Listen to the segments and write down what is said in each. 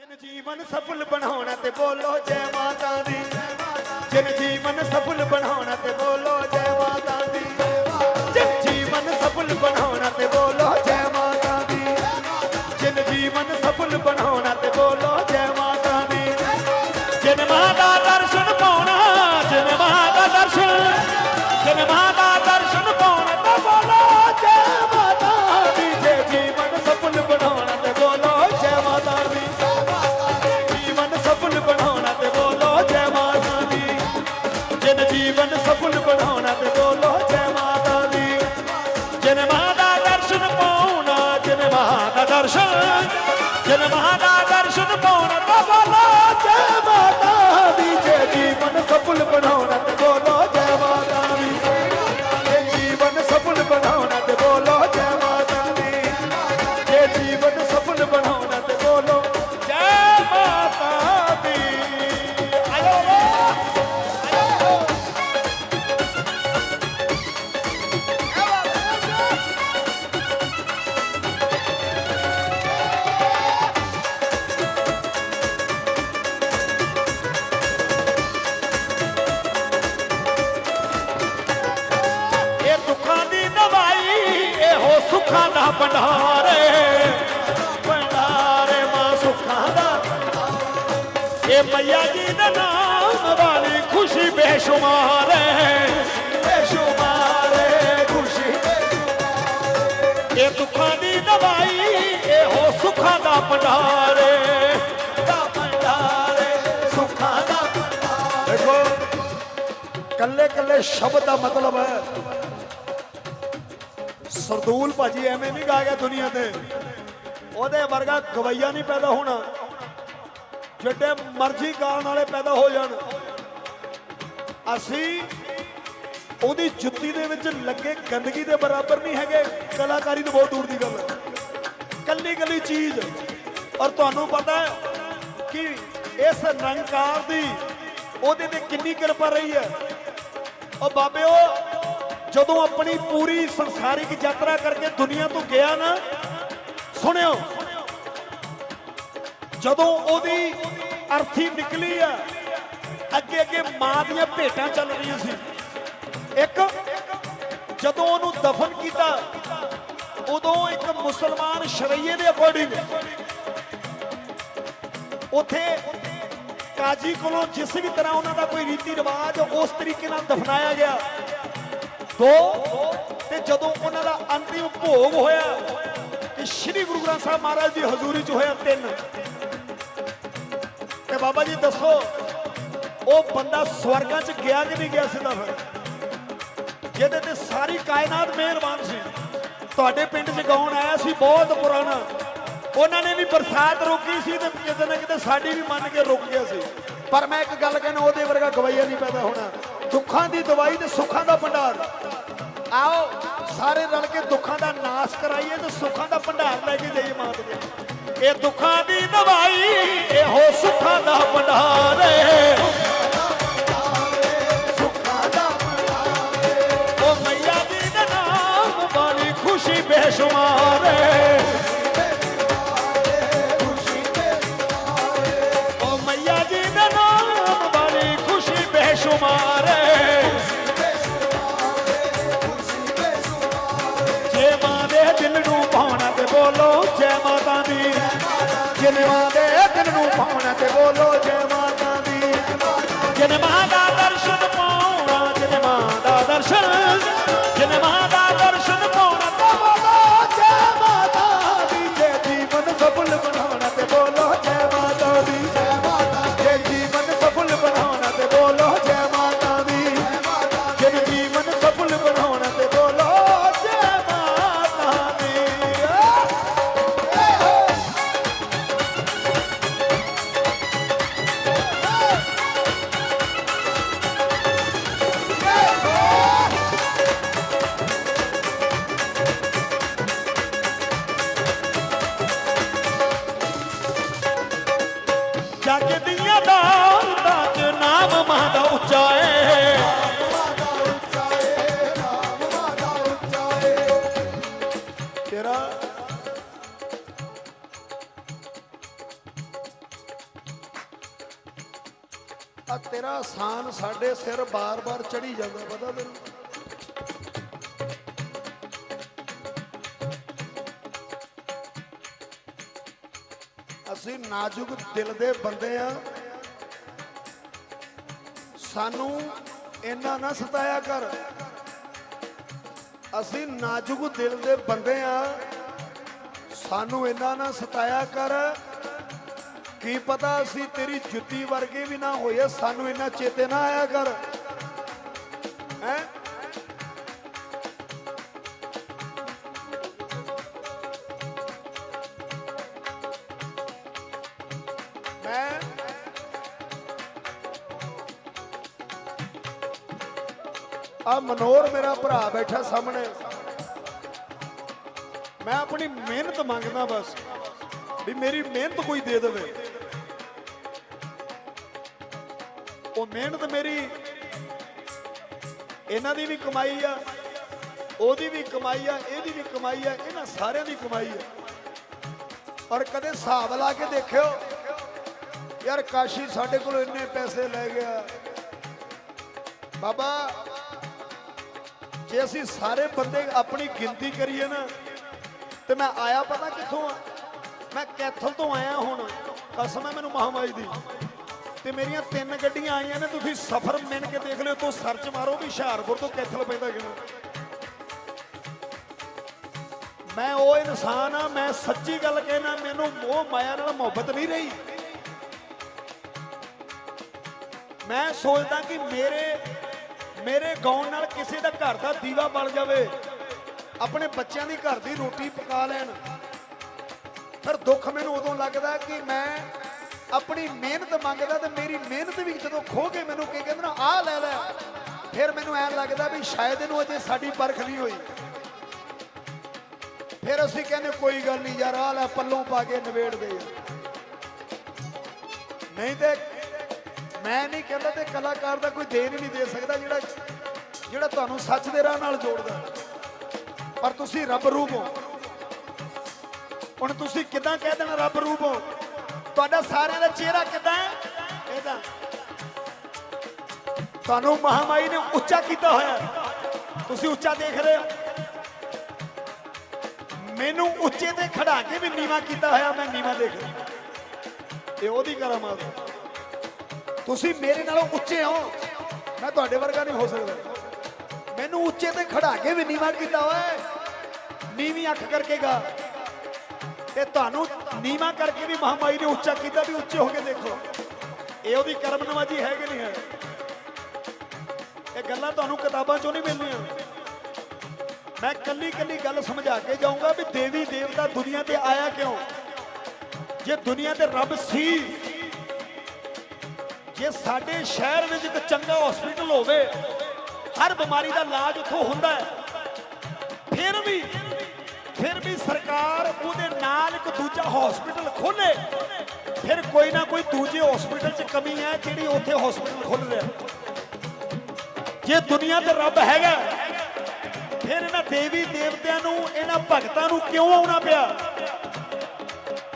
ਜਿਨ ਜੀਵਨ ਸਫਲ ਬਣਾਉਣਾ ਤੇ ਬੋਲੋ ਜੈ ਮਾਤਾ ਦੀ। ਜਿਨ ਜੀਵਨ ਸਫਲ ਬਣਾਉਣਾ ਤੇ ਬੋਲੋ ਭੰਡਾਰੇ ਭੰਡਾਰੇ ਮਾਂ ਸੁੱਖਾਂ ਦਾ। ਇਹ ਮਈਆ ਜੀ ਦੇ ਨਾਮ ਵਾਲੀ ਖੁਸ਼ੀ ਬੇਸ਼ੁਮਾਰ ਹੈ ਬੇਸ਼ੁਮਾਰ ਹੈ ਖੁਸ਼ੀ ਇਹ ਦੁੱਖਾਂ ਦੀ ਦਵਾਈ ਇਹੋ ਸੁੱਖਾਂ ਦਾ ਭੰਡਾਰੇ ਦਾ ਭੰਡਾਰੇ ਸੁੱਖਾਂ ਦਾ ਦੇਖੋ ਕੱਲੇ ਕੱਲੇ ਸ਼ਬਦ ਦਾ ਮਤਲਬ ਹੈ ਸਰਦੂਲ ਭਾਜੀ ਐਵੇਂ ਨਹੀਂ ਗਾ ਗਿਆ ਦੁਨੀਆ ਤੇ। ਉਹਦੇ ਵਰਗਾ ਗਵਈਆ ਨਹੀਂ ਪੈਦਾ ਹੋਣਾ। ਜਿੱਡੇ ਮਰਜ਼ੀ ਗਾਣ ਵਾਲੇ ਪੈਦਾ ਹੋ ਜਾਣ। ਅਸੀਂ ਉਹਦੀ ਜੁੱਤੀ ਦੇ ਵਿੱਚ ਲੱਗੇ ਗੰਦਗੀ ਦੇ ਬਰਾਬਰ ਨਹੀਂ ਹੈਗੇ। ਕਲਾਕਾਰੀ ਤੋਂ ਬਹੁਤ ਦੂਰ ਦੀ ਗੱਲ। ਹੈ ਕੱਲੀ ਕੱਲੀ ਚੀਜ਼। ਔਰ ਤੁਹਾਨੂੰ ਪਤਾ ਹੈ ਕਿ ਇਸ ਰੰਗਕਾਰ ਦੀ ਉਹਦੇ ਤੇ ਕਿੰਨੀ ਕਿਰਪਾ ਰਹੀ ਹੈ। ਉਹ ਬਾਬਿਓ ਜਦੋਂ ਆਪਣੀ ਪੂਰੀ ਸੰਸਾਰਿਕ ਯਾਤਰਾ ਕਰਕੇ ਦੁਨੀਆ ਤੋਂ ਗਿਆ ਨਾ, ਸੁਣਿਓ। ਜਦੋਂ ਉਹਦੀ ਅਰਥੀ ਨਿਕਲੀ ਆ ਅੱਗੇ ਅੱਗੇ ਮਾਂ ਦੀਆਂ ਭੇਟਾਂ ਚੱਲ ਰਹੀਆਂ ਸੀ। ਇੱਕ, ਜਦੋਂ ਉਹਨੂੰ ਦਫਨ ਕੀਤਾ, ਉਦੋਂ ਇੱਕ ਮੁਸਲਮਾਨ ਸ਼ਰੀਏ ਦੇ ਅਕੋਰਡਿੰਗ ਉਥੇ ਕਾਜੀ ਕੋਲੋਂ ਜਿਸ ਵੀ ਤਰ੍ਹਾਂ ਉਹਨਾਂ ਦਾ ਕੋਈ ਰੀਤੀ ਰਿਵਾਜ ਉਸ ਤਰੀਕੇ ਨਾਲ ਦਫਨਾਇਆ ਗਿਆ। ਦੋ ਤੇ ਜਦੋਂ ਉਹਨਾਂ ਦਾ ਅੰਤਿਮ ਭੋਗ ਹੋਇਆ ਕਿ ਸ੍ਰੀ ਗੁਰੂ ਗ੍ਰੰਥ ਸਾਹਿਬ ਮਹਾਰਾਜ ਦੀ ਹਜ਼ੂਰੀ 'ਚ ਹੋਇਆ ਤਿੰਨ। ਤੇ ਬਾਬਾ ਜੀ ਦੱਸੋ, ਉਹ ਬੰਦਾ ਸਵਰਗਾਂ 'ਚ ਗਿਆ ਕਿ ਨਹੀਂ ਗਿਆ ਸਿੱਧਾ ਫਿਰ? ਜਿਹਦੇ ਤੇ ਸਾਰੀ ਕਾਇਨਾਤ ਮਿਹਰਬਾਨ ਸੀ। ਤੁਹਾਡੇ ਪਿੰਡ 'ਚ ਗਾਉਣ ਆਇਆ ਸੀ, ਬਹੁਤ ਪੁਰਾਣਾ। ਉਹਨਾਂ ਨੇ ਵੀ ਬਰਸਾਤ ਰੋਕੀ ਸੀ ਤੇ ਕਿਤੇ ਨਾ ਕਿਤੇ ਸਾਡੀ ਵੀ ਮੰਨ ਕੇ ਰੁਕ ਗਿਆ ਸੀ। ਪਰ ਮੈਂ ਇੱਕ ਗੱਲ ਕਹਿਣਾ, ਉਹਦੇ ਵਰਗਾ ਗਵਈਆ ਨਹੀਂ ਪੈਦਾ ਹੋਣਾ। ਦੁੱਖਾਂ ਦੀ ਦਵਾਈ ਤੇ ਸੁੱਖਾਂ ਦਾ ਭੰਡਾਰ। ਆਓ, ਸਾਰੇ ਰਲ ਕੇ ਦੁੱਖਾਂ ਦਾ ਨਾਸ਼ ਕਰਾਈਏ ਤੇ ਸੁੱਖਾਂ ਦਾ ਭੰਡਾਰ ਲੈ ਕੇ ਜਾਈਏ ਮਾਤ ਦੇ ਇਹ ਦੁੱਖਾਂ ਦੀ ਦਵਾਈ, ਇਹੋ ਸੁੱਖਾਂ ਦਾ ਭੰਡਾਰ ਏ। ਖੁਸ਼ੀ ਬੇਸ਼ੁਮਾਰ ਏ। ਜਿਨ ਮਾਂ ਦੇ ਦਿਲ ਨੂੰ ਪਾਉਣਾ ਤੇ ਬੋਲੋ ਜੈ ਮਾਤਾ ਦੀ ਜਿਨ ਮਾਂ ਦਾ ਦਰਸ਼ਨ ਪਾਉਣਾ ਜਿਨ ਮਾਂ ਦਾ ਦਰਸ਼ਨ ਜਿਨ ਮਾਂ ਦਾ ਦਰਸ਼ਨ ਆ ਤੇਰਾ ਆਸਾਨ ਸਾਡੇ ਸਿਰ ਬਾਰ-ਬਾਰ ਚੜੀ ਜਾਂਦਾ, ਪਤਾ ਤੈਨੂੰ? ਅਸੀਂ ਨਾਜ਼ੁਕ ਦਿਲ ਦੇ ਬੰਦੇ ਆ। ਸਾਨੂੰ ਇੰਨਾ ਨਾ ਸਤਾਇਆ ਕਰ। ਅਸੀਂ ਨਾਜ਼ੁਕ ਦਿਲ ਦੇ ਬੰਦੇ ਆ। ਸਾਨੂੰ ਇੰਨਾ ਨਾ ਸਤਾਇਆ ਕਰ। ਕੀ ਪਤਾ ਅਸੀਂ ਤੇਰੀ ਜੁੱਤੀ ਵਰਗੇ ਵੀ ਨਾ ਹੋਏ, ਸਾਨੂੰ ਇੰਨਾ ਚੇਤੇ ਨਾ ਆਇਆ ਕਰ। ਹੈ? ਮੈਂ ਆ ਮਨੋਰ ਮੇਰਾ ਭਰਾ ਬੈਠਾ ਸਾਹਮਣੇ। ਮੈਂ ਆਪਣੀ ਮਿਹਨਤ ਮੰਗਦਾ ਬਸ, ਵੀ ਮੇਰੀ ਮਿਹਨਤ ਕੋਈ ਦੇ ਦੇਵੇ। ਉਹ ਮਿਹਨਤ ਮੇਰੀ, ਇਹਨਾਂ ਦੀ ਵੀ ਕਮਾਈ ਆ, ਉਹਦੀ ਵੀ ਕਮਾਈ ਆ, ਇਹਦੀ ਵੀ ਕਮਾਈ ਆ, ਇਹਨਾਂ ਸਾਰਿਆਂ ਦੀ ਕਮਾਈ ਆ। ਪਰ ਕਦੇ ਹਿਸਾਬ ਲਾ ਕੇ ਦੇਖਿਓ, ਯਾਰ ਕਾਸ਼ੀ ਸਾਡੇ ਕੋਲ ਇੰਨੇ ਪੈਸੇ ਲੈ ਗਿਆ। ਬਾਬਾ, ਜੇ ਅਸੀਂ ਸਾਰੇ ਬੰਦੇ ਆਪਣੀ ਗਿਣਤੀ ਕਰੀਏ ਨਾ, ਤੇ ਮੈਂ ਆਇਆ ਪਤਾ ਕਿੱਥੋਂ ਆ? ਮੈਂ ਕੈਥਲ ਤੋਂ ਆਇਆ ਹੁਣ, ਕਸਮ ਹੈ ਮੈਨੂੰ ਮਹਾਮਾਈ ਦੀ। ਤੇ ਮੇਰੀਆਂ ਤਿੰਨ ਗੱਡੀਆਂ ਆਈਆਂ ਨੇ, ਤੁਸੀਂ ਸਫ਼ਰ ਮਿਣ ਕੇ ਦੇਖ ਲਿਓ, ਤੋਂ ਸਰਚ ਮਾਰੋ ਵੀ ਹੁਸ਼ਿਆਰਪੁਰ ਤੋਂ ਕੈਥਲ ਪੈਂਦਾ ਕਿਵੇਂ ਮੈਂ ਉਹ ਇਨਸਾਨ ਆ, ਮੈਂ ਸੱਚੀ ਗੱਲ ਕਹਿਣਾ, ਮੈਨੂੰ ਮੋਹ ਮਾਇਆ ਨਾਲ ਮੁਹੱਬਤ ਨਹੀਂ ਰਹੀ। ਮੈਂ ਸੋਚਦਾ ਕਿ ਮੇਰੇ ਮੇਰੇ ਗਾਉਣ ਨਾਲ ਕਿਸੇ ਦਾ ਘਰ ਦਾ ਦੀਵਾ ਬਲ ਜਾਵੇ, ਆਪਣੇ ਬੱਚਿਆਂ ਦੀ ਘਰ ਦੀ ਰੋਟੀ ਪਕਾ ਲੈਣ। ਫਿਰ ਦੁੱਖ ਮੈਨੂੰ ਉਦੋਂ ਲੱਗਦਾ ਕਿ ਮੈਂ ਆਪਣੀ ਮਿਹਨਤ ਮੰਗਦਾ ਤੇ ਮੇਰੀ ਮਿਹਨਤ ਵੀ ਜਦੋਂ ਖੋ ਕੇ ਮੈਨੂੰ ਕੀ ਕਹਿੰਦੇ ਨਾ, ਆਹ ਲੈ ਲੈ। ਫਿਰ ਮੈਨੂੰ ਐਂ ਲੱਗਦਾ ਵੀ ਸ਼ਾਇਦ ਇਹਨੂੰ ਅਜੇ ਸਾਡੀ ਪਰਖ ਨਹੀਂ ਹੋਈ। ਫਿਰ ਅਸੀਂ ਕਹਿੰਦੇ, ਕੋਈ ਗੱਲ ਨਹੀਂ ਯਾਰ, ਆਹ ਲੈ, ਪੱਲੋਂ ਪਾ ਕੇ ਨਵੇੜ ਦੇ ਨਹੀਂ ਤੇ ਮੈਂ ਨਹੀਂ ਕਹਿੰਦਾ ਤੇ ਕਲਾਕਾਰ ਦਾ ਕੋਈ ਦੇਣ ਹੀ ਨਹੀਂ ਦੇ ਸਕਦਾ ਜਿਹੜਾ ਜਿਹੜਾ ਤੁਹਾਨੂੰ ਸੱਚ ਦੇ ਰਾਹ ਨਾਲ ਜੋੜਦਾ। ਪਰ ਤੁਸੀਂ ਰੱਬ ਰੂਪ ਹੋ। ਹੁਣ ਤੁਸੀਂ ਕਿਦਾਂ ਕਹਿ ਦੇਣਾ, ਰੱਬ ਰੂਪ ਹੋ? ਤੁਹਾਡਾ ਸਾਰਿਆਂ ਦਾ ਚਿਹਰਾ ਕਿਦਾਂ ਹੈ? ਇਹਦਾ। ਤੁਹਾਨੂੰ ਮਹਾਮਾਈ ਨੇ ਉੱਚਾ ਕੀਤਾ ਹੋਇਆ ਤੁਸੀਂ ਉੱਚਾ ਦੇਖ ਰਹੇ ਹੋ। ਮੈਨੂੰ ਉੱਚੇ ਤੇ ਖੜਾ ਕੇ ਵੀ ਨੀਵਾ ਕੀਤਾ ਹੋਇਆ, ਮੈਂ ਨੀਵਾ ਦੇਖ ਰਿਹਾ। ਇਹ ਉਹਦੀ ਕਰਾਮਾਤ ਹੈ ਤੁਸੀਂ ਮੇਰੇ ਨਾਲੋਂ ਉੱਚੇ ਹੋ। ਮੈਂ ਤੁਹਾਡੇ ਵਰਗਾ ਨਹੀਂ ਹੋ ਸਕਦਾ। ਮੈਨੂੰ ਉੱਚੇ ਤੇ ਖੜਾ ਕੇ ਵੀ ਨੀਵਾ ਕੀਤਾ ਹੋਇਆ ਨੀਵੀਂ ਅੱਖ ਕਰਕੇ ਗਾ। ਤੇ ਤੁਹਾਨੂੰ ਨੀਵਾ ਕਰਕੇ ਵੀ ਮਹਾਮਾਈ ਨੇ ਉੱਚਾ ਕੀਤਾ ਵੀ ਉੱਚੇ ਹੋ ਕੇ ਦੇਖੋ। ਇਹ ਉਹਦੀ ਕਰਮ ਨਵਾਜੀ ਹੈ ਕਿ ਨਹੀਂ ਹੈ। ਇਹ ਗੱਲਾਂ ਤੁਹਾਨੂੰ ਕਿਤਾਬਾਂ ਚੋਂ ਨਹੀਂ ਮਿਲਣੀਆਂ। ਮੈਂ ਕੱਲੀ ਕੱਲੀ ਗੱਲ ਸਮਝਾ ਕੇ ਜਾਊਂਗਾ ਵੀ ਦੇਵੀ ਦੇਵਤਾ ਦੁਨੀਆ ਤੇ ਆਇਆ ਕਿਉਂ? ਜੇ ਦੁਨੀਆ ਤੇ ਰੱਬ ਸੀ, ਜੇ ਸਾਡੇ ਸ਼ਹਿਰ ਵਿੱਚ ਇੱਕ ਚੰਗਾ ਹਸਪੀਟਲ ਹੋਵੇ, ਹਰ ਬਿਮਾਰੀ ਦਾ ਇਲਾਜ ਉੱਥੋਂ ਹੁੰਦਾ ਹੈ। ਫਿਰ ਵੀ ਸਰਕਾਰ ਉਹਦੇ ਨਾਲ ਇੱਕ ਦੂਜਾ ਹਸਪੀਟਲ ਖੋਲੇ ਫਿਰ ਕੋਈ ਨਾ ਕੋਈ ਦੂਜੇ ਹਸਪੀਟਲ 'ਚ ਕਮੀ ਹੈ ਜਿਹੜੀ ਉੱਥੇ ਹਸਪੀਟਲ ਖੁੱਲ ਰਿਹਾ ਜੇ ਦੁਨੀਆ ਤੇ ਰੱਬ ਹੈਗਾ ਫਿਰ ਇਹਨਾਂ ਦੇਵੀ ਦੇਵਤਿਆਂ ਨੂੰ ਇਹਨਾਂ ਭਗਤਾਂ ਨੂੰ ਕਿਉਂ ਆਉਣਾ ਪਿਆ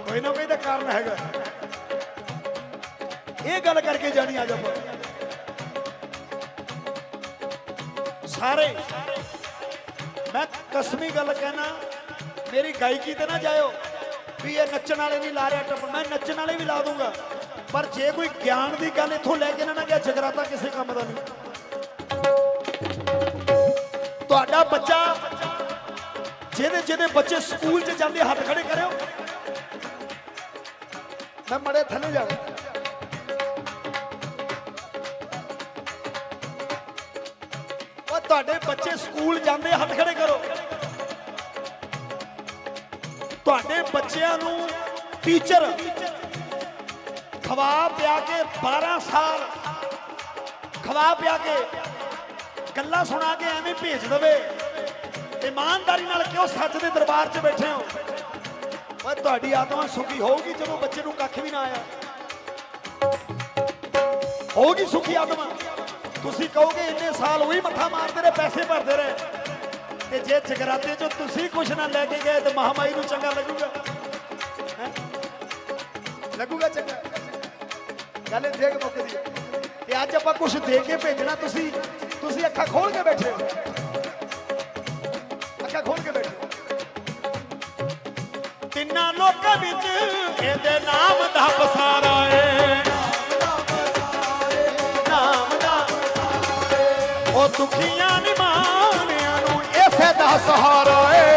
ਕੋਈ ਨਾ ਕੋਈ ਤਾਂ ਕਾਰਨ ਹੈਗਾ ਇਹ ਗੱਲ ਕਰਕੇ ਜਾਣੀ ਆ ਆਪਾਂ ਸਾਰੇ ਮੈਂ ਕਸਮੀ ਗੱਲ ਕਹਿਣਾ ਮੇਰੀ ਗਾਇਕੀ ਤੇ ਨਾ ਜਾਇਓ। ਵੀ ਇਹ ਨੱਚਣ ਵਾਲੇ ਨਹੀਂ ਲਾ ਰਿਹਾ ਟੱਪਣ ਮੈਂ ਨੱਚਣ ਵਾਲੇ ਵੀ ਲਾ ਦੂੰਗਾ। ਪਰ ਜੇ ਕੋਈ ਗਿਆਨ ਦੀ ਗੱਲ ਇੱਥੋਂ ਲੈ ਕੇ ਨਾ ਨਾ ਗਿਆ, ਜਗਰਾਤਾ ਕਿਸੇ ਕੰਮ ਦਾ ਨਹੀਂ। ਤੁਹਾਡਾ ਬੱਚਾ, ਜਿਹਦੇ ਜਿਹਦੇ ਬੱਚੇ ਸਕੂਲ 'ਚ ਜਾਂਦੇ ਹੱਥ ਖੜੇ ਕਰਿਓ। ਮੈਂ ਮੜੇ ਥੱਲੇ ਜਾਣਾ ਉਹ ਤੁਹਾਡੇ ਬੱਚੇ ਸਕੂਲ ਜਾਂਦੇ ਹੱਥ ਖੜੇ ਕਰੋ। ਤੁਹਾਡੇ ਬੱਚਿਆਂ ਨੂੰ ਟੀਚਰ ਖਵਾ ਪਿਆ ਕੇ 12 ਸਾਲ ਖਵਾ ਪਿਆ ਕੇ ਗੱਲਾਂ ਸੁਣਾ ਕੇ ਐਵੇਂ ਭੇਜ ਦਵੇ। ਇਮਾਨਦਾਰੀ ਨਾਲ ਕਿਉਂ ਸੱਚ ਦੇ ਦਰਬਾਰ 'ਚ ਬੈਠੇ ਹੋ? ਓਏ, ਤੁਹਾਡੀ ਆਤਮਾ ਸੁਖੀ ਹੋਊਗੀ ਜਦੋਂ ਬੱਚੇ ਨੂੰ ਕੱਖ ਵੀ ਨਾ ਆਇਆ। ਹੋਊਗੀ ਸੁਖੀ ਆਤਮਾ। ਤੁਸੀਂ ਕਹੋਗੇ, ਇੰਨੇ ਸਾਲ ਉਹੀ ਮੱਥਾ ਮਾਰਦੇ ਰਹੇ, ਪੈਸੇ ਭਰਦੇ ਰਹੇ। ਤੇ ਜੇ ਜਗਰਾਤੇ 'ਚੋਂ ਤੁਸੀਂ ਕੁਛ ਨਾ ਲੈ ਕੇ ਗਏ ਤੇ ਮਹਾਮਾਈ ਨੂੰ ਚੰਗਾ ਲੱਗੂਗਾ। ਹੈਂ? ਲੱਗੂਗਾ ਚੰਗਾ। ਗੱਲ ਇਹ ਦੇਖ ਮੁੱਕਦੀ ਹੈ। ਤੇ ਅੱਜ ਆਪਾਂ ਕੁਝ ਦੇ ਕੇ ਭੇਜਣਾ ਤੁਸੀਂ ਤੁਸੀਂ ਅੱਖਾਂ ਖੋਲ ਕੇ ਬੈਠੇ ਹੋ। ਅੱਖਾਂ ਖੋਲ ਕੇ ਬੈਠੇ ਹੋ। ਤਿੰਨਾਂ ਲੋਕਾਂ ਵਿੱਚ ਇਹਦੇ ਨਾਮ ਦਾ ਪਸਾਰਾ ਏ। ਨਾਮ ਦਾ ਉਹ ਦੁਖੀਆਂ ਨਿਮਾਨਿਆਂ ਨੂੰ ਇਸੇ ਦਾ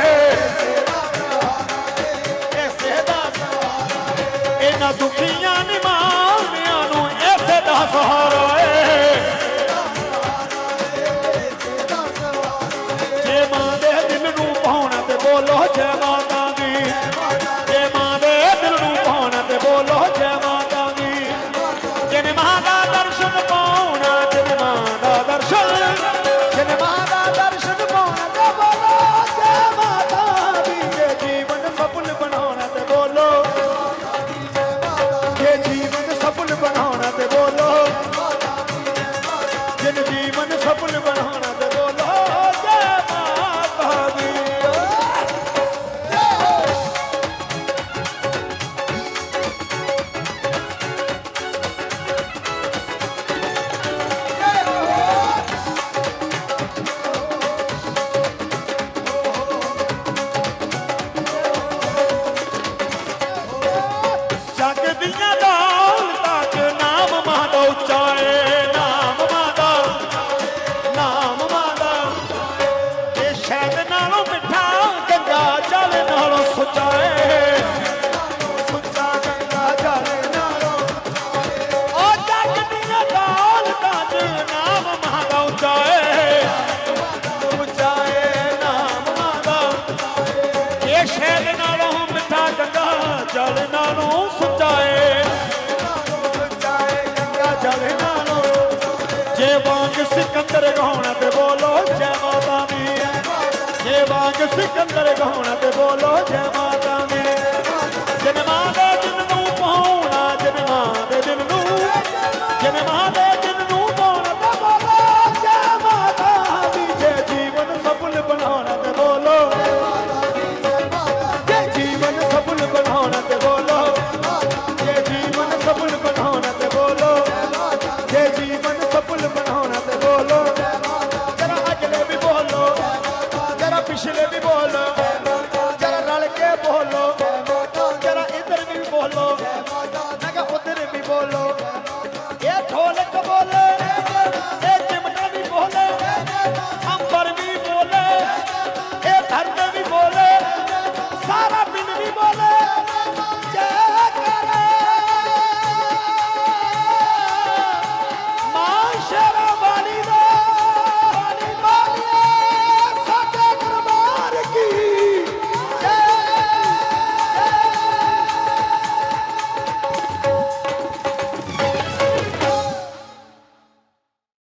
ਬਾਗ ਸਿਕੰਦਰ ਗਾਉਣਾ ਤੇ ਬੋਲੋ, ਜੈ ਮਾਤਾ ਦੀ। ਜੇ ਬਾਗ ਸਿਕੰਦਰ ਗਾਉਣਾ ਤੇ ਬੋਲੋ, ਜੈ ਮਾਤਾ ਦੀ। ਜਨਮਾਂ ਦੇ ਦਿਨ ਨੂੰ ਪਹੁੰਚਣਾ ਜਨਮਾਂ ਦੇ ਦਿਨ ਨੂੰ। ਜਨਮਾਂ ਦੇ